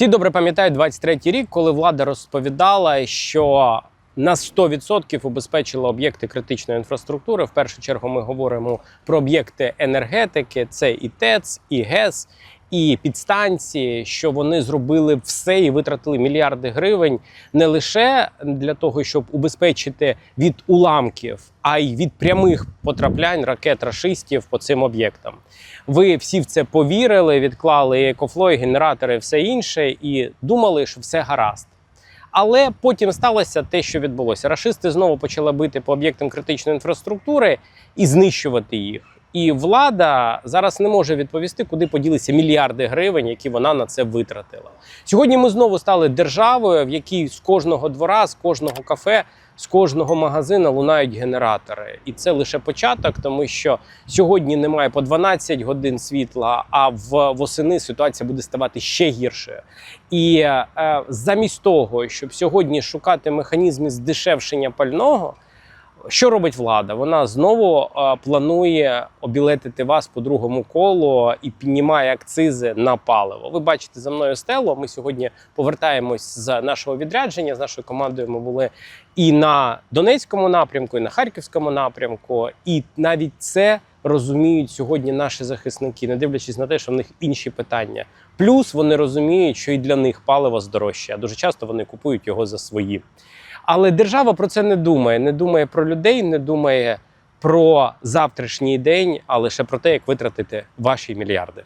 Всі добре пам'ятають 23-й рік, коли влада розповідала, що на 100% убезпечила об'єкти критичної інфраструктури. В першу чергу ми говоримо про об'єкти енергетики, це і ТЕЦ, і ГЕС, і підстанції, що вони зробили все і витратили мільярди гривень не лише для того, щоб убезпечити від уламків, а й від прямих потраплянь ракет рашистів по цим об'єктам. Ви всі в це повірили, відклали і екофло, і генератори, все інше, і думали, що все гаразд. Але потім сталося те, що відбулося. Рашисти знову почали бити по об'єктам критичної інфраструктури і знищувати їх. І влада зараз не може відповісти, куди поділися мільярди гривень, які вона на це витратила. Сьогодні ми знову стали державою, в якій з кожного двора, з кожного кафе, з кожного магазина лунають генератори. І це лише початок, тому що сьогодні немає по 12 годин світла, а в восени ситуація буде ставати ще гіршою. І е, замість того, щоб сьогодні шукати механізми здешевшення пального. Що робить влада? Вона знову е, планує обілетити вас по другому колу і піднімає акцизи на паливо. Ви бачите за мною стелу. Ми сьогодні повертаємось з нашого відрядження. З нашою командою ми були і на Донецькому напрямку, і на Харківському напрямку. І навіть це розуміють сьогодні наші захисники, не дивлячись на те, що в них інші питання. Плюс вони розуміють, що і для них паливо здорожчає. Дуже часто вони купують його за свої. Але держава про це не думає. Не думає про людей, не думає про завтрашній день, а лише про те, як витратити ваші мільярди.